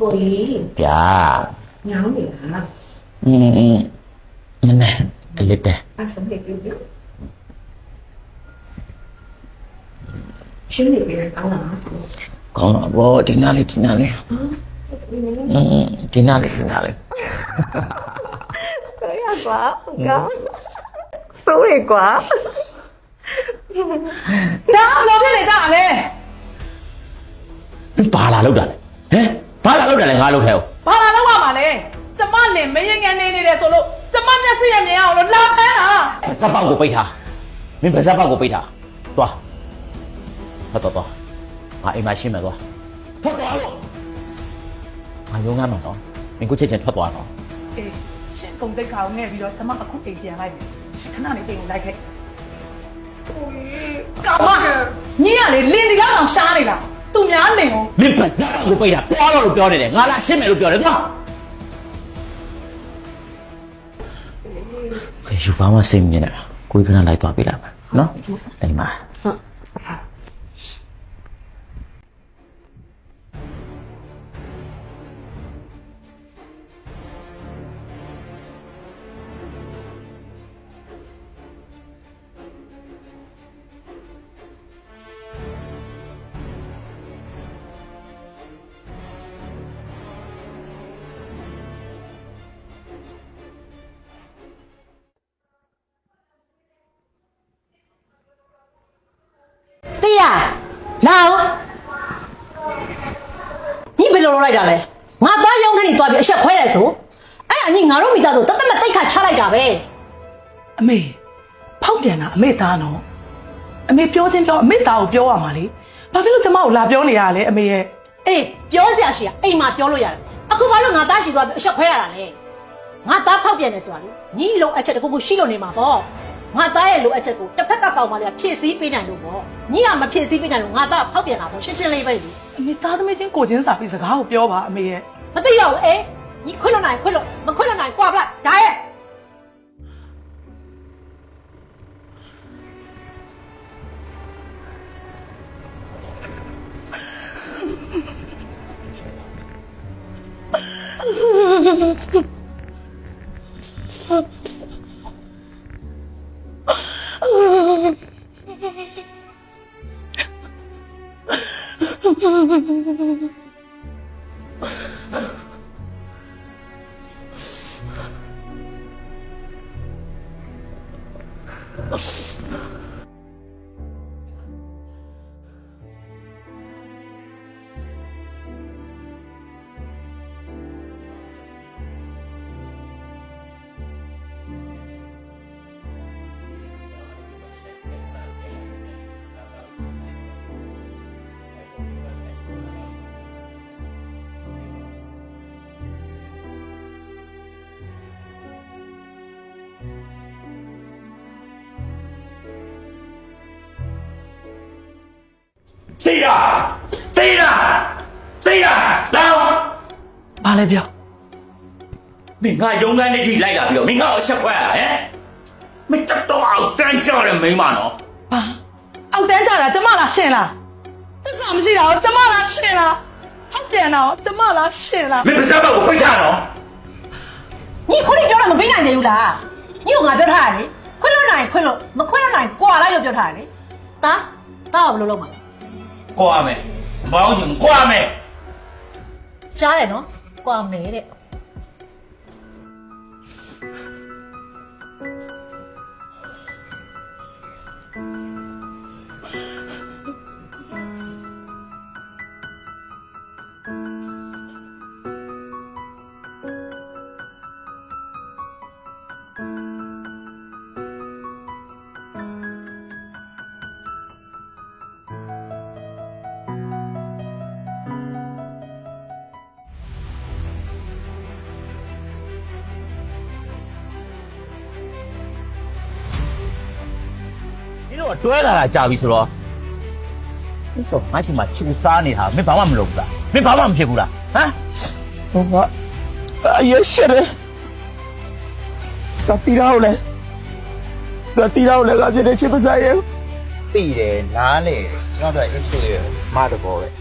ကိုကြီးဗျာညောင်းနေလားอืมอืมนั่นแหละไอ้เล็ดแต่အဆုံးလေးပြပြရှင်နေပြန်ကောင်းလားကောင်းတော့ဗောဒီနားလေးဒီနားလေးอืมอืมဒီနားလေးဒီနားလေးကိုရကွာကောင်းစိုးရကွာဒါအောင်လို့ဖြစ်နေကြတာလေဘာလာလောက်တာလဲ ဘာလာလောက်တာလဲငါလောက်ထဲကိုဘာလာလောက်ရမှာလဲကျမနဲ့မရင်ငန်းနေနေတယ်ဆိုလို့ကျမမျက်စိရမြင်အောင်လို့လာဖမ်းတာကပ်ပေါက်ကိုပိတ်ထားမင်းဗဇက်ပေါက်ကိုပိတ်ထားသွားဟုတ်တော့သွားငါအိမ်မှာရှင်းမယ်သွားထွက်သွားလို့ငါရုံးငန်းမှာနော်မင်းကိုချက်ချင်းထွက်သွားတော့အေးရှင်ကုန်တိတ်ခါကိုငဲ့ပြီးတော့ကျမအခုအိမ်ပြန်လိုက်မယ်ခဏနေတိတ်ကိုလိုက်ခဲ့ကောင်မညီရလေလင်းဒီလောက်အောင်ရှားနေလားသူ များလင်ကိုမင်းဗဇက်ပေါက်ကိုပိတ်ထားသွားတော့လို့ပြောနေတယ်ငါလာရှင်းမယ်လို့ပြောတယ်သွားခေယူပါမစိတ်မြင်နေတာကိုယ်ခဏလိုက်သွားပြလိုက်မယ်နော်အိမ်မှာတေး လာအောင်ညီဘယ်လိုလုပ်လိုက်တာလဲငါသားရောင်းခနေသွားပြီးအဆက်ခွဲတယ်ဆိုအဲ့ဒါညီငါတို့မိသားစုတတ်တမတိတ်ခါချလိုက်တာပဲအမေဖောက်ပြန်တာအမေသားနော်အမေပြောချင်းပြောအမေသားကိုပြောရမှာလေဘာဖြစ်လို့ကျမကိုလာပြောနေရလဲအမေရဲ့အေးပြောစရာရှိရအိမ်မှာပြောလို့ရတယ်အခုဘာလို့ငါသားရှိသွားပြီးအဆက်ခွဲရတာလဲငါသားဖောက်ပြန်တယ်ဆိုတာလေညီလိုအပ်ချက်တစ်ခုခုရှိလို့နေမှာပေါ့ ငါသားရဲ့လိုအပ်ချက်ကိုတစ်ဖက်ကကောင်မလေးကဖြည့်ဆည်းပေးနိုင်လို့ပေါ့ညီကမဖြည့်ဆည်းပေးနိုင်လို့ငါသားဖောက်ပြန်တာပေါ့ရှင်းရှင်းလေးပဲလေအမေသားသမီးချင်းကိုချင်းစာပြီးစကားကိုပြောပါအမေရဲ့မသိတော့ဘူးအေးညီခွတ်လို့နိုင်ခွတ်လို့မခွတ်လို့နိုင်ကွာပလိုက်ဒါရဲ့ you သိတာသိတာသိတာလောင်းဘာလဲပြောမင်းငါရုံးခန်းလေးကြီးလိုက်လာပြီးတော့မင်းငါ့ကိုဆက်ခွဲရဟမ်မင်းတော်တော်အောင်တန်းကြောက်တယ်မိန်းမနော်ဘာအောက်တန်းကြတာကျမလားရှင်လားသစ္စာမရှိတာကိုကျမလားရှင်လားဖောက်ပြန်တာကိုကျမလားရှင်လားမင်းဗဇက်ပေါက်ကိုပိတ်ထားနော်ညီခွတ်လို့ပြောတော့မပေးနိုင်သေးဘူးလားညီကငါပြောထားရတယ်ခွတ်လို့နိုင်ခွတ်လို့မခွတ်လို့နိုင်ကွာလိုက်လို့ပြောထားရတယ်တာတာကဘယ်လိုလုပ်မှာလဲ ကွာမယ်ဘောင်းချင်ကွာမယ်ကြားတယ်နော်ကွာမယ်တဲ့ တို့ကတွဲလာတာကြာပြီဆိုတော့ဒီဆိုငါချင်မှာချူစားနေတာမင်းဘာမှမလုပ်ဘူးလားမင်းဘာမှမဖြစ်ဘူးလားဟမ်ဟိုကအရရှိတယ်ကတိရောလဲကတိရောလဲကပြတဲ့ချစ်ပစားရဲ့သိတယ်နားလေကျွန်တော်တို့အစ်စေမတဘောပဲ